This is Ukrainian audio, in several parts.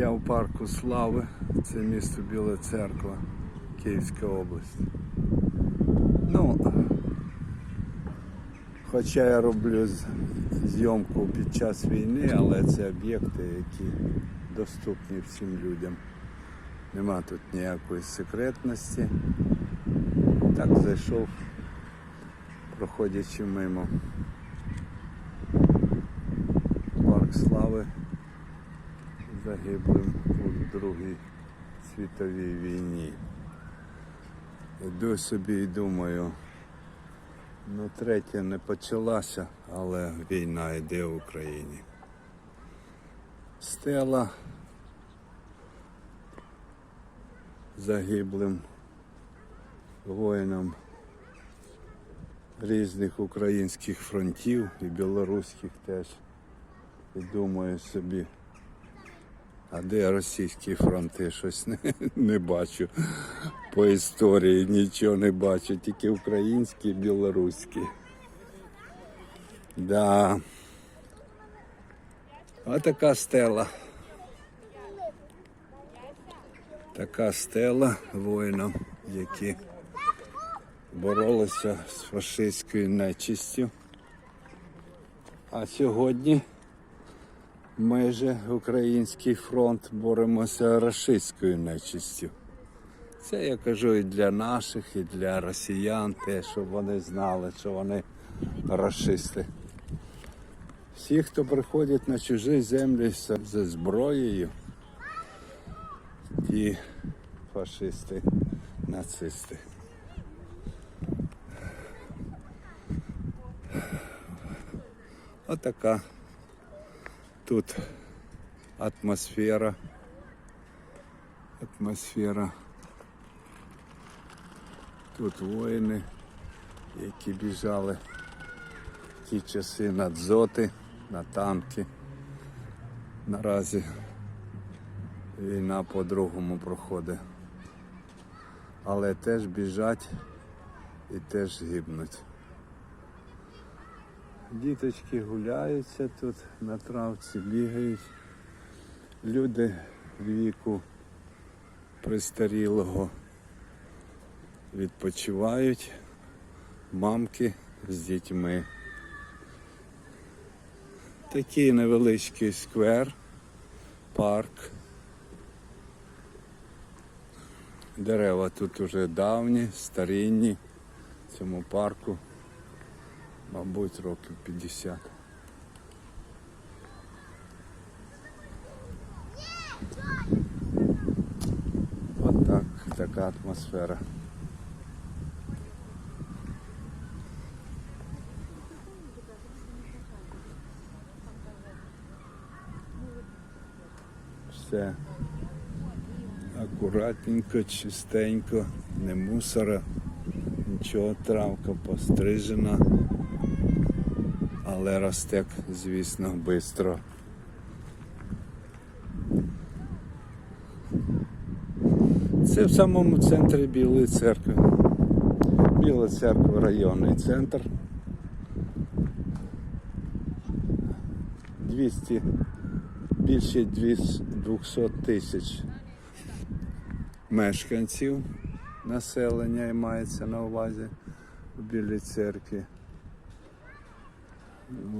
Я в парку Слави, це місто Біла Церква, Київська область. Ну, хоча я роблю зйомку під час війни, але це об'єкти, які доступні всім людям. Нема тут ніякої секретності. Так зайшов, проходячи мимо. Парк Слави загиблим у Другій світовій війні. Іду собі і думаю, ну третя не почалася, але війна йде в Україні. Стела загиблим воїнам різних українських фронтів і білоруських теж. І думаю собі, а де російські фронти? Щось не, не бачу. По історії нічого не бачу, тільки українські білоруські. Да. А така стела. Така стела воїнам, які боролися з фашистською нечистю. А сьогодні ми же Український фронт боремося з рашистською нечистю. Це я кажу і для наших, і для росіян, те, щоб вони знали, що вони рашисти. Всі, хто приходять на чужі землі зі зброєю, ті фашисти, нацисти. Отака тут атмосфера. Атмосфера. Тут воїни, які біжали в ті часи на дзоти, на танки. Наразі війна по-другому проходить. Але теж біжать і теж гибнуть. Діточки гуляються тут на травці, бігають. Люди віку престарілого відпочивають, мамки з дітьми. Такий невеличкий сквер, парк. Дерева тут уже давні, старинні в цьому парку мабуть, років 50. От так, така атмосфера. Все акуратненько, чистенько, не мусора, нічого, травка пострижена але росте, звісно, швидко. Це в самому центрі Білої церкви. Біла церква районний центр. 200, більше 200 тисяч мешканців населення мається на увазі у Білій церкві.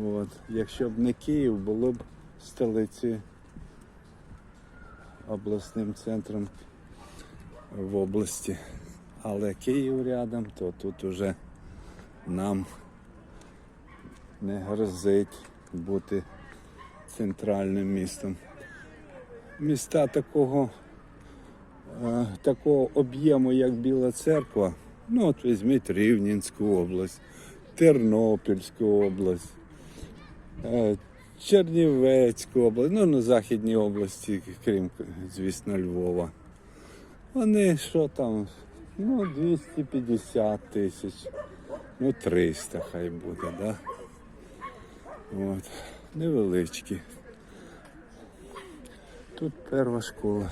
От. Якщо б не Київ, було б столицею обласним центром в області. Але Київ рядом, то тут уже нам не грозить бути центральним містом. Міста такого, е, такого об'єму, як Біла Церква, ну от візьміть Рівненську область, Тернопільську область. Е, Чернівецьку область, ну на Західній області, крім, звісно, Львова. Вони що там? Ну, 250 тисяч, ну 300 хай буде, да? От. Невеличкі. Тут перша школа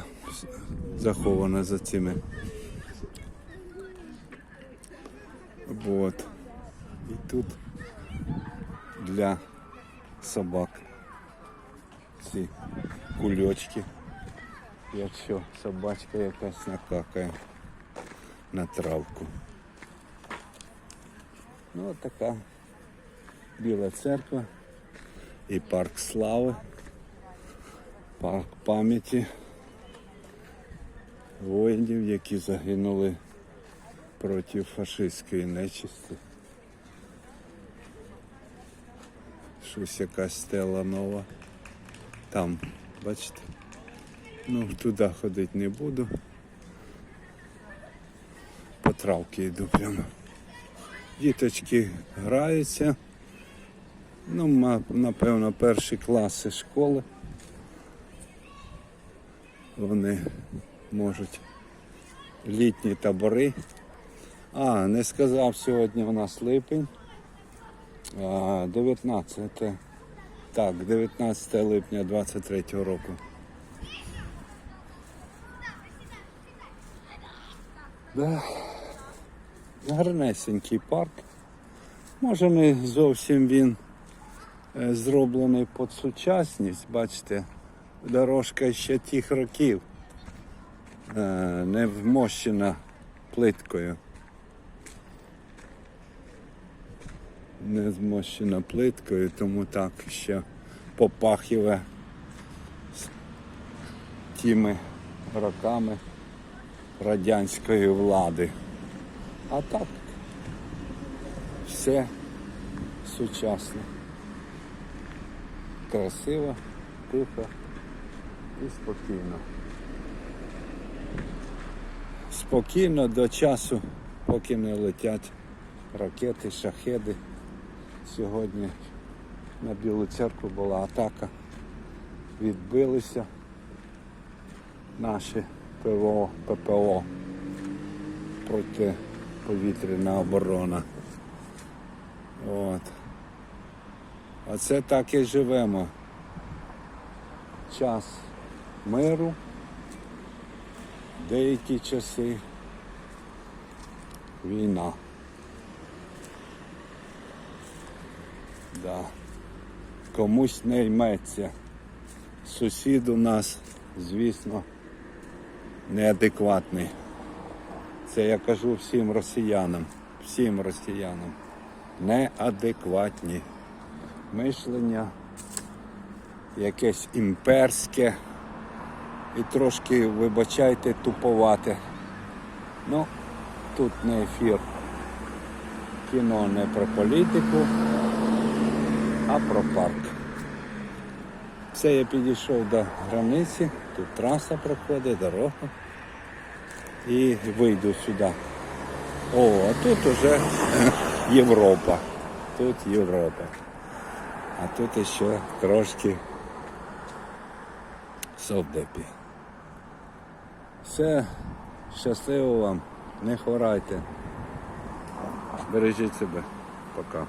захована за цими. Вот. І тут для собак ці кульочки якщо собачка якась накакає на травку. Ну, от така біла церква і парк слави, парк пам'яті воїнів, які загинули проти фашистської нечисті. Щось якась стела нова. Там, бачите? Ну, туди ходити не буду. По травки йду прямо. Діточки граються. Ну, напевно, перші класи школи. Вони можуть літні табори. А, не сказав сьогодні у нас липень. А, 19. Так, 19 липня 23 року. Да. Гарнесенький парк. Може не зовсім він е, зроблений під сучасність, бачите, дорожка ще тих років, е, не вмощена плиткою. Не змощена плиткою, тому так ще попахіве з тими роками радянської влади. А так все сучасно. Красиво, тихо і спокійно. Спокійно до часу, поки не летять ракети, шахеди. Сьогодні на Білу церкву була атака. Відбилися наші ПВО, ППО протиповітряна оборона. От. Оце так і живемо. Час миру, деякі часи війна. Да. Комусь не йметься. Сусід у нас, звісно, неадекватний. Це я кажу всім росіянам, всім росіянам. Неадекватні. Мишлення якесь імперське і трошки, вибачайте, туповате. Ну, тут не ефір. Кіно не про політику, а про парк. Це я підійшов до границі, тут траса проходить, дорога. І вийду сюди. О, а тут уже Європа. Тут Європа. А тут ще трошки совдепі. Все, щасливо вам, не хворайте. Бережіть себе. Пока.